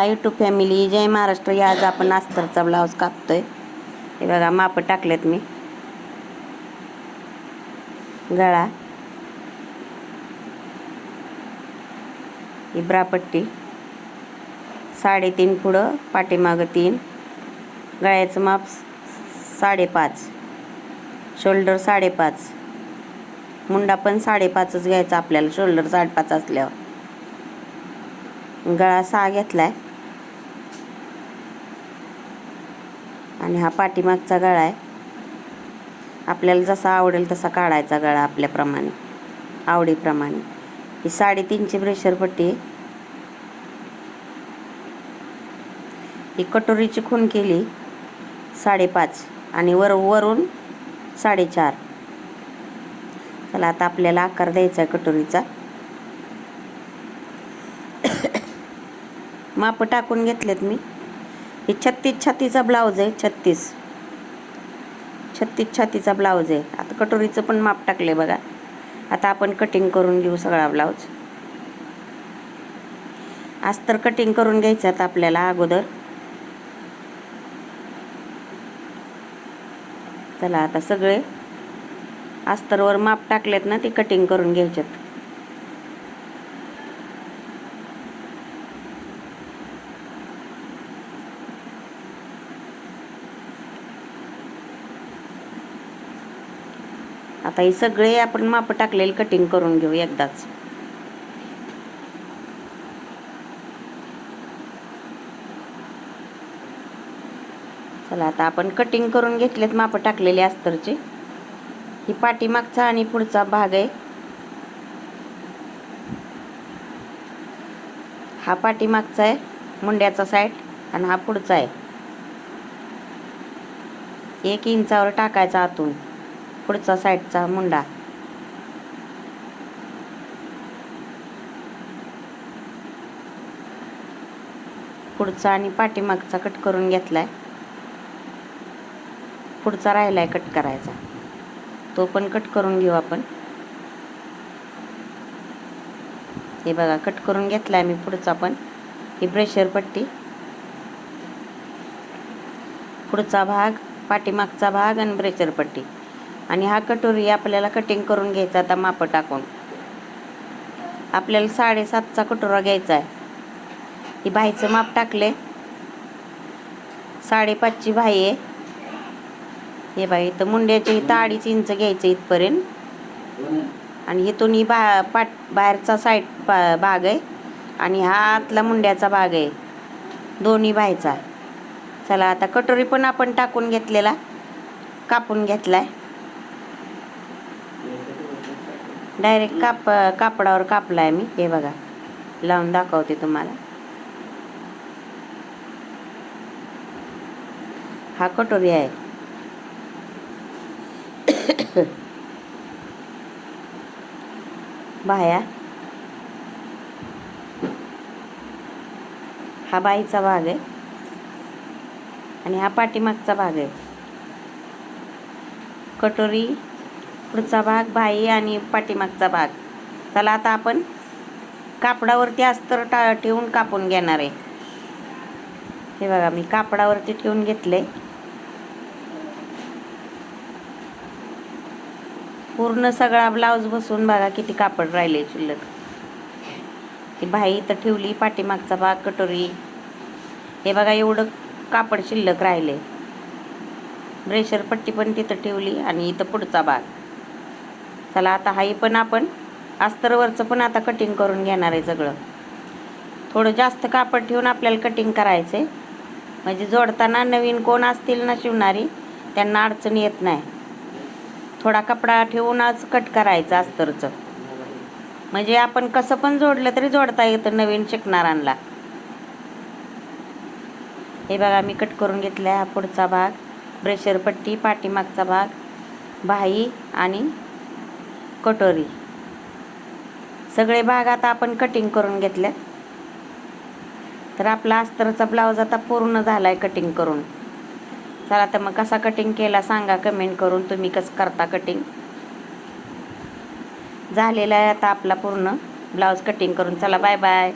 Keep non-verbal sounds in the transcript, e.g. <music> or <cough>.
हा YouTube family जय महाराष्ट्र या आज आपण अस्तरचा ब्लाऊज कापतो आहे हे बघा माप टाकलेत मी. गळा. ही ब्रापट्टी साडेतीन पुढं पाठीमागं तीन. गळ्याचं माप साडेपाच. शोल्डर साडेपाच. मुंडा पण साडेपाचच घ्यायचा आपल्याला शोल्डर साडेपाच असल्यावर. गळा सहा घेतला आहे आणि हा पाठीमागचा गळा आहे. आपल्याला जसा आवडेल तसा काढायचा गळा आपल्याप्रमाणे आवडीप्रमाणे. ही साडेतीनची प्रेशर पट्टी आहे. ही कटोरीची खून केली साडेपाच आणि वर वरून साडेचार. चला आता आपल्याला आकार द्यायचा आहे कटोरीचा. माप टाकून घेतलेत मी. ही छत्तीस छातीचा ब्लाऊज आहे छत्तीस. छत्तीस छातीचा ब्लाऊज आहे. आता कटोरीचं पण माप टाकले बघा. आता आपण कटिंग करून घेऊ सगळा ब्लाऊज. अस्तर कटिंग करून घ्यायचं आता आपल्याला अगोदर. चला आता सगळे. अस्तरवर माप टाकलेत ना ते कटिंग करून घ्यायच्यात आता हे सगळे आपण माप टाकलेले कटिंग करून घेऊ एकदाच. चला आता आपण कटिंग करून घेतलेत माप टाकलेले अस्तरचे. ही पाठीमागचा आणि पुढचा भाग आहे. हा पाठीमागचा आहे मुंड्याचा साईड आणि हा पुढचा आहे. एक इंचावर टाकायचा आतून. पुढचा साईडचा मुंडा. पुढचा आणि पाठीमागचा कट करून घेतलाय. पुढचा राहिलाय कट करायचा. तो पण कट करून घेऊ आपण. हे बघा कट करून घेतलाय मी पुढचा पण. ही ब्रेशर पट्टी. पुढचा भाग पाठीमागचा भाग आणि ब्रेचर पट्टी. आणि हा कटोरी आपल्याला कटिंग करून घ्यायचा आता माप टाकून. आपल्याला साडेसातचा कटोरा घ्यायचा आहे. ही बाईचं माप टाकले. साडेपाचची बाई आहे. हे बाई तर मुंड्याची इथं अडीच इंच घ्यायचं इथपर्यंत. आणि इथून ही बा पाट बाहेरचा साईड बा भाग आहे. आणि हा आतला मुंड्याचा भाग आहे. दोन्ही बायचा चला आता कटोरी पण आपण टाकून घेतलेला. कापून घेतला आहे डायरेक्ट काप कापडावर कापलाय मी. हे बघा. लावून दाखवते तुम्हाला. हा कटोरी आहे. <coughs> बाया. हा बाईचा भाग आहे. आणि हा पाठीमागचा भाग आहे. कटोरी पुढचा भाग बाई आणि पाठीमागचा भाग. चला आता आपण कापडावरती अस्तर टा ठेवून कापून घेणार आहे. हे बघा मी कापडावरती ठेवून घेतले पूर्ण सगळा ब्लाऊज बसून बघा किती कापड राहिले शिल्लक ती बाई इथं ठेवली पाठीमागचा भाग कटोरी. हे बघा एवढं कापड शिल्लक राहिले ब्रेशर पट्टी पण तिथं ठेवली आणि इथं पुढचा भाग. चला आता हाही पण आपण अस्तरवरचं पण आता कटिंग करून घेणार आहे सगळं. थोडं जास्त कापड ठेवून आपल्याला कटिंग करायचं आहे म्हणजे जोडताना नवीन कोण असतील ना शिवणारी त्यांना अडचण येत नाही. थोडा कपडा ठेवूनच कट करायचं अस्तरचं. म्हणजे आपण कसं पण जोडलं तरी जोडता येतं नवीन शिकणाऱ्यांना. हे बघा मी कट करून घेतला हा पुढचा भाग. ब्रेशर पट्टी पाठीमागचा भाग. बाही आणि कटोरी. सगळे भाग आता आपण कटिंग करून घेतल्या तर आपला अस्तरचा ब्लाऊज आता पूर्ण झाला आहे कटिंग करून. चला तर मग कसा कटिंग केला सांगा कमेंट करून तुम्ही कसं करता कटिंग झालेला आहे आता आपला पूर्ण ब्लाऊज कटिंग करून. चला बाय बाय